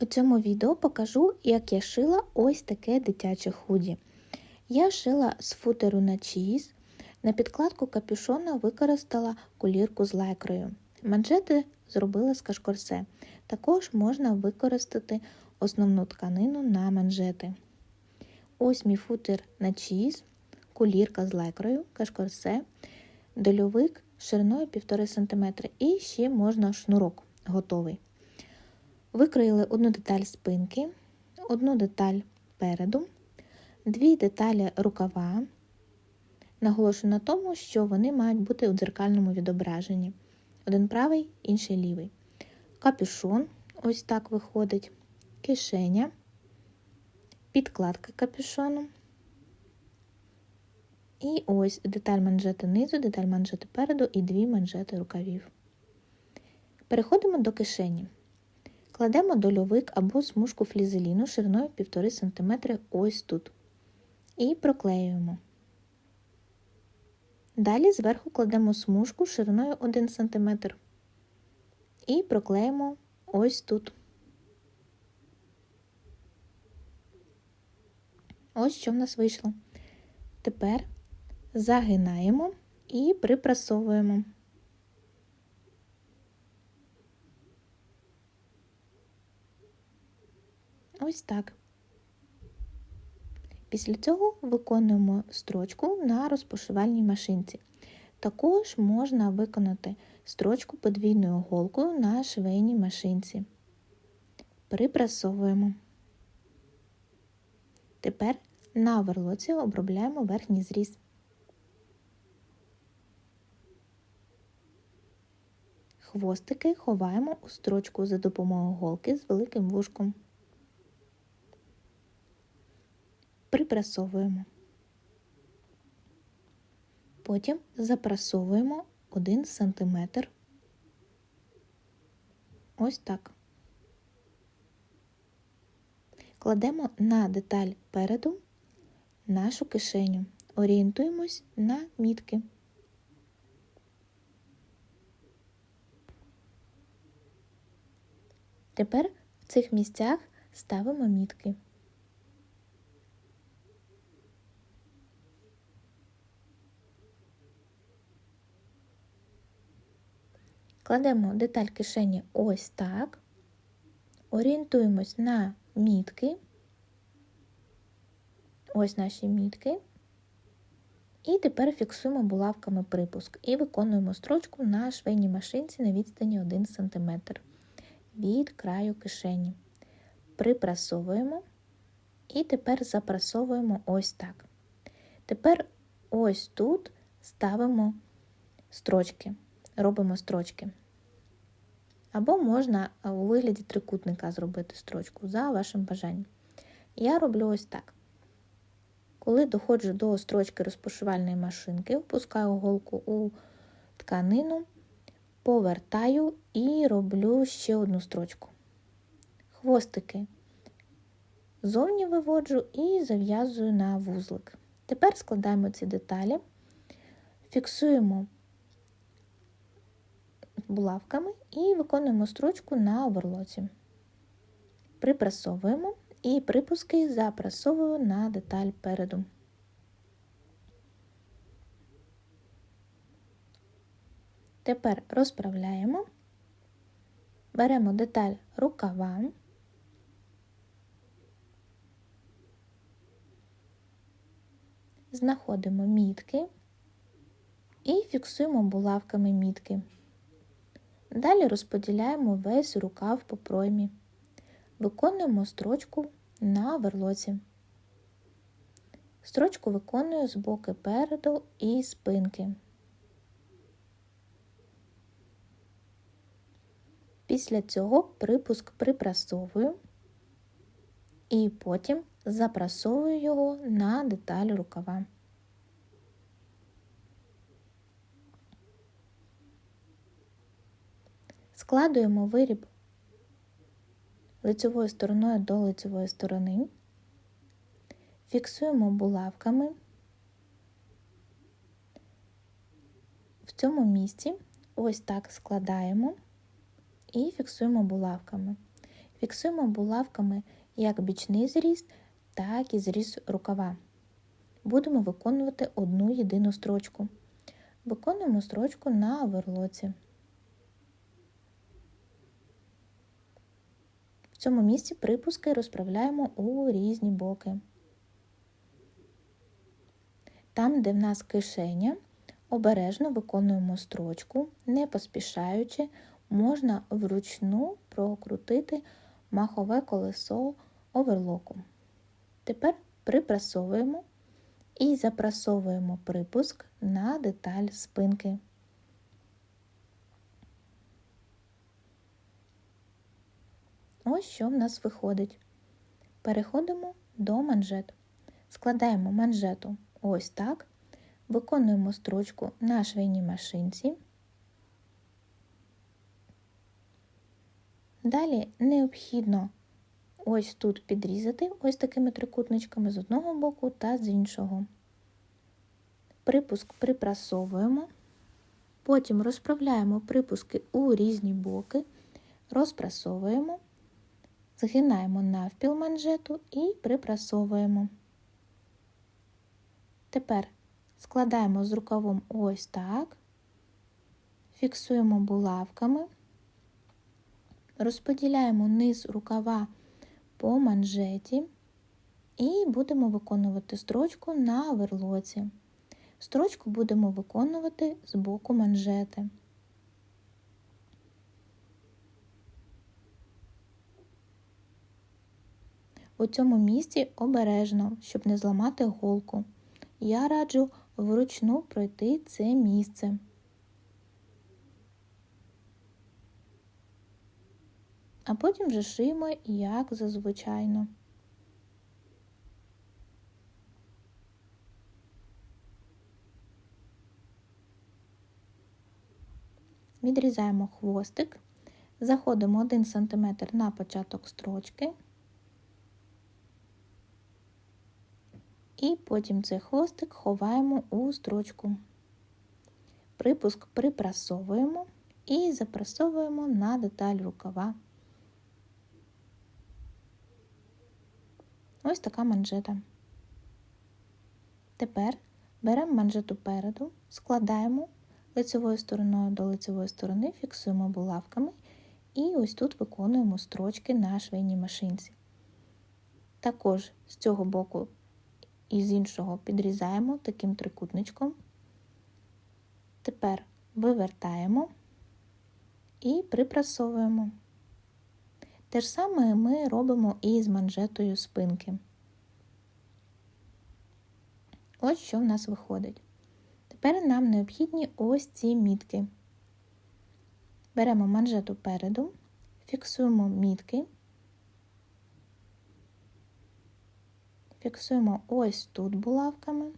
У цьому відео покажу, як я шила ось таке дитяче худі. Я шила з футеру на чиїз. На підкладку капюшона використала кулірку з лайкрою. Манжети зробила з кашкорсе. Також можна використати основну тканину на манжети. Ось мій футер на чиїз, кулірка з лайкрою, кашкорсе, дольовик шириною 1,5 см і ще можна шнурок готовий. Викроїли одну деталь спинки, одну деталь переду, дві деталі рукава. Наголошую на тому, що вони мають бути у дзеркальному відображенні. Один правий, інший лівий. Капюшон, ось так виходить, кишеня, підкладка капюшону. І ось деталь манжети низу, деталь манжети переду і дві манжети рукавів. Переходимо до кишені. Кладемо дольовик або смужку флізеліну шириною 1,5 см ось тут. І проклеюємо. Далі зверху кладемо смужку шириною 1 см. І проклеїмо ось тут. Ось що в нас вийшло. Тепер загинаємо і припрасовуємо. Ось так. Після цього виконуємо строчку на розпошивальній машинці. Також можна виконати строчку подвійною голкою на швейній машинці. Припрасовуємо. Тепер на оверлоці обробляємо верхній зріз. Хвостики ховаємо у строчку за допомогою голки з великим вушком. Припрасовуємо. Потім запрасовуємо 1 см. Ось так. Кладемо на деталь переду нашу кишеню. Орієнтуємось на мітки. Тепер в цих місцях ставимо мітки. Кладемо деталь кишені ось так, орієнтуємось на мітки, ось наші мітки, і тепер фіксуємо булавками припуск і виконуємо строчку на швейній машинці на відстані 1 см від краю кишені. Припрасовуємо. І тепер запрасовуємо ось так. Тепер ось тут ставимо строчки робимо строчки. Або можна у вигляді трикутника зробити строчку за вашим бажанням. Я роблю ось так. Коли доходжу до строчки розпушувальної машинки, опускаю голку у тканину, повертаю і роблю ще одну строчку. Хвостики зовні виводжу і зав'язую на вузлик. Тепер складаємо ці деталі, фіксуємо булавками і виконуємо строчку на оверлоці. Припрасовуємо і припуски запрасовую на деталь переду. Тепер розправляємо, беремо деталь рукава, знаходимо мітки і фіксуємо булавками мітки. Далі розподіляємо весь рукав по проймі. Виконуємо строчку на верлоці. Строчку виконую з боки переду і спинки. Після цього припуск припрасовую і потім запрасовую його на деталь рукава. Складуємо виріб лицевою стороною до лицевої сторони, фіксуємо булавками. В цьому місці ось так складаємо і фіксуємо булавками. Фіксуємо булавками як бічний зріз, так і зріз рукава. Будемо виконувати одну єдину строчку. Виконуємо строчку на оверлоці. Цьому місці припуски розправляємо у різні боки. Там, де в нас кишеня, обережно виконуємо строчку, не поспішаючи, можна вручну прокрутити махове колесо оверлоку. Тепер припрасовуємо і запрасовуємо припуск на деталь спинки. Ось що в нас виходить. Переходимо до манжет. Складаємо манжету ось так, виконуємо строчку на швейній машинці. Далі необхідно ось тут підрізати ось такими трикутничками з одного боку та з іншого. Припуск припрасовуємо, потім розправляємо припуски у різні боки, розпрасовуємо, згинаємо навпіл манжету і припрасовуємо. Тепер складаємо з рукавом ось так, фіксуємо булавками, розподіляємо низ рукава по манжеті і будемо виконувати строчку на верлоці. Строчку будемо виконувати з боку манжети. У цьому місці обережно, щоб не зламати голку. Я раджу вручну пройти це місце. А потім вже шиємо як зазвичайно. Відрізаємо хвостик, заходимо 1 см на початок строчки. І потім цей хвостик ховаємо у строчку. Припуск припрасовуємо і запрасовуємо на деталь рукава. Ось така манжета. Тепер беремо манжету переду, складаємо лицевою стороною до лицевої сторони, фіксуємо булавками і ось тут виконуємо строчки на швейній машинці. Також з цього боку і з іншого підрізаємо таким трикутничком. Тепер вивертаємо і припрасовуємо. Те ж саме ми робимо і з манжетою спинки. Ось що в нас виходить. Тепер нам необхідні ось ці мітки. Беремо манжету переду, фіксуємо мітки, фіксуємо ось тут булавками.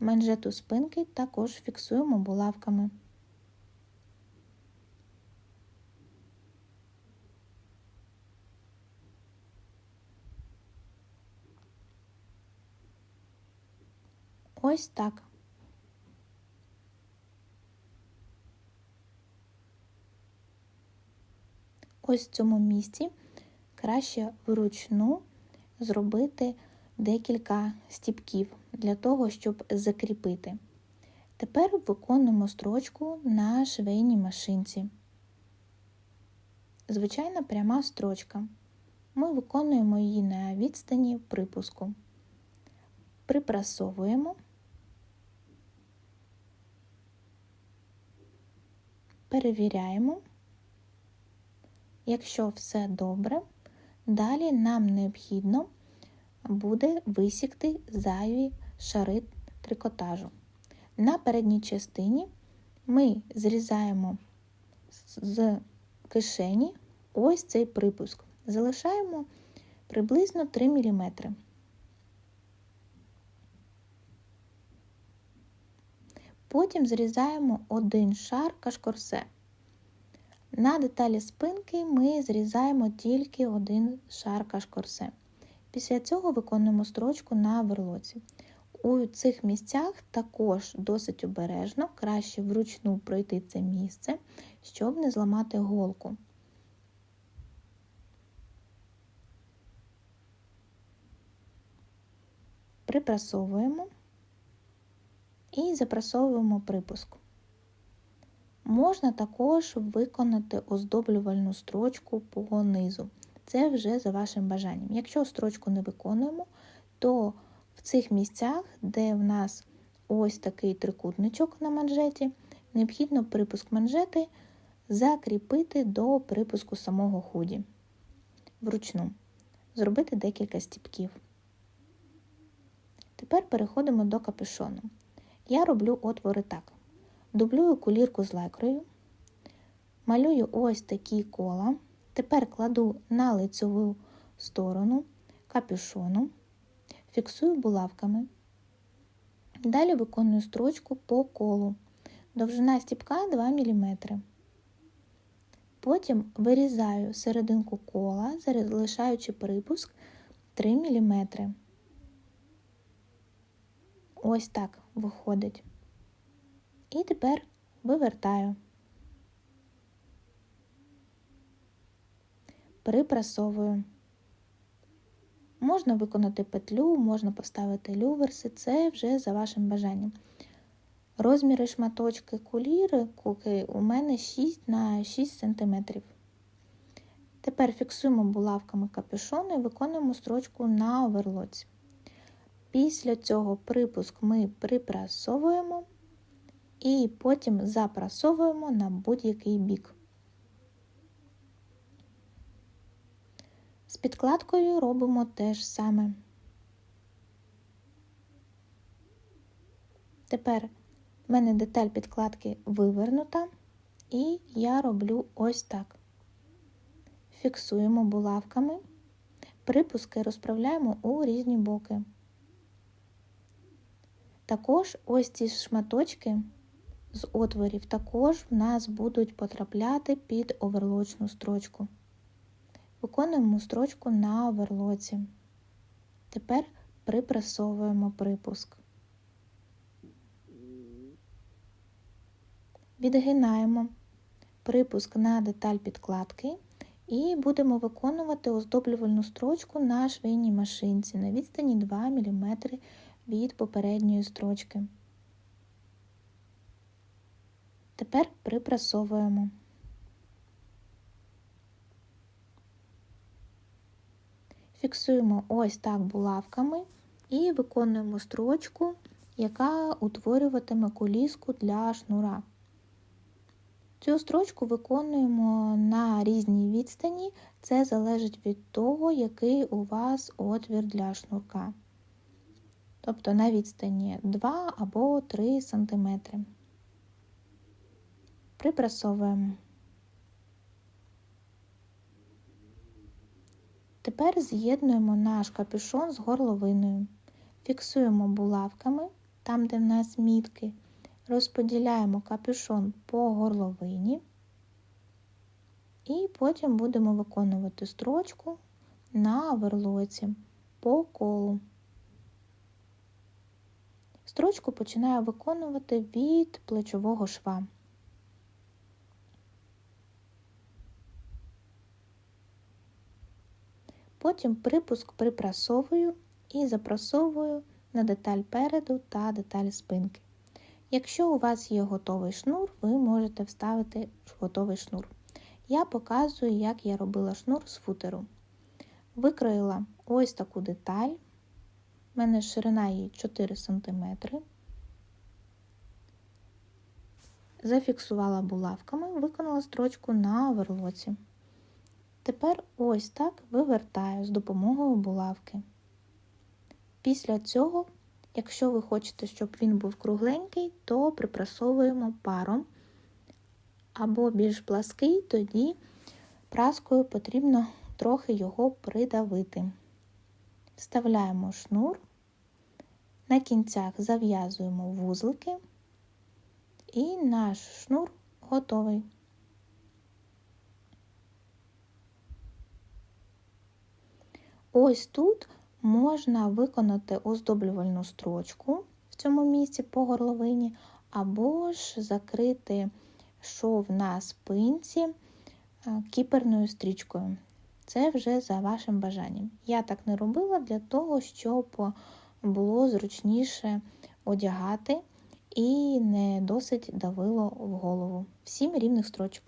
Манжету спинки також фіксуємо булавками. Ось так. Ось в цьому місці краще вручну зробити декілька стіпків для того, щоб закріпити. Тепер виконуємо строчку на швейній машинці. Звичайна пряма строчка. Ми виконуємо її на відстані припуску. Припрасовуємо. перевіряємо. Якщо все добре, далі нам необхідно буде висікти зайві шари трикотажу. На передній частині ми зрізаємо з кишені ось цей припуск. Залишаємо приблизно 3 мм. Потім зрізаємо один шар кашкорсе. На деталі спинки ми зрізаємо тільки один шар кашкорсе. Після цього виконуємо строчку на верлоці. У цих місцях також досить обережно, краще вручну пройти це місце, щоб не зламати голку. Припрасовуємо і запрасовуємо припуск. Можна також виконати оздоблювальну строчку по низу. Це вже за вашим бажанням. Якщо строчку не виконуємо, то в цих місцях, де в нас ось такий трикутничок на манжеті, необхідно припуск манжети закріпити до припуску самого худі. Вручну. Зробити декілька стіпків. Тепер переходимо до капюшону. Я роблю отвори так. Дублюю кулірку з лайкрою, малюю ось такі кола. Тепер кладу на лицеву сторону капюшону, фіксую булавками. Далі виконую строчку по колу. Довжина стіпка 2 мм. Потім вирізаю серединку кола, залишаючи припуск 3 мм. Ось так виходить. І тепер вивертаю. Припрасовую. Можна виконати петлю, можна поставити люверси, це вже за вашим бажанням. Розміри шматочки куліри куки у мене 6 на 6 см. Тепер фіксуємо булавками капюшон і виконуємо строчку на оверлоці. Після цього припуск ми припрасовуємо і потім запрасовуємо на будь-який бік. З підкладкою робимо те ж саме. Тепер в мене деталь підкладки вивернута, і я роблю ось так. Фіксуємо булавками, припуски розправляємо у різні боки. Також ось ці шматочки з отворів також в нас будуть потрапляти під оверлочну строчку. Виконуємо строчку на оверлоці. Тепер припресовуємо припуск. Відгинаємо припуск на деталь підкладки і будемо виконувати оздоблювальну строчку на швейній машинці на відстані 2 мм від попередньої строчки. Тепер припрасовуємо. Фіксуємо ось так булавками і виконуємо строчку, яка утворюватиме коліску для шнура. Цю строчку виконуємо на різній відстані, це залежить від того, який у вас отвір для шнурка. Тобто на відстані 2 або 3 см припрасовуємо. Тепер з'єднуємо наш капюшон з горловиною, фіксуємо булавками там, де в нас мітки, розподіляємо капюшон по горловині і потім будемо виконувати строчку на верлоці по колу. Строчку починаю виконувати від плечового шва. Потім припуск припрасовую і запрасовую на деталь переду та деталь спинки. Якщо у вас є готовий шнур, ви можете вставити готовий шнур. Я показую, як я робила шнур з футеру. Викроїла ось таку деталь. У мене ширина її 4 см. Зафіксувала булавками, виконала строчку на оверлоці. Тепер ось так вивертаю з допомогою булавки. Після цього, якщо ви хочете, щоб він був кругленький, то припрасовуємо паром або більш плаский, тоді праскою потрібно трохи його придавити. Вставляємо шнур, на кінцях зав'язуємо вузлики, і наш шнур готовий. Ось тут Можна виконати оздоблювальну строчку в цьому місці по горловині, або ж закрити шов на спинці е, кіперною стрічкою. Це вже за вашим бажанням. Я так не робила для того, щоб було зручніше одягати і не досить давило в голову. Всім рівних строчок.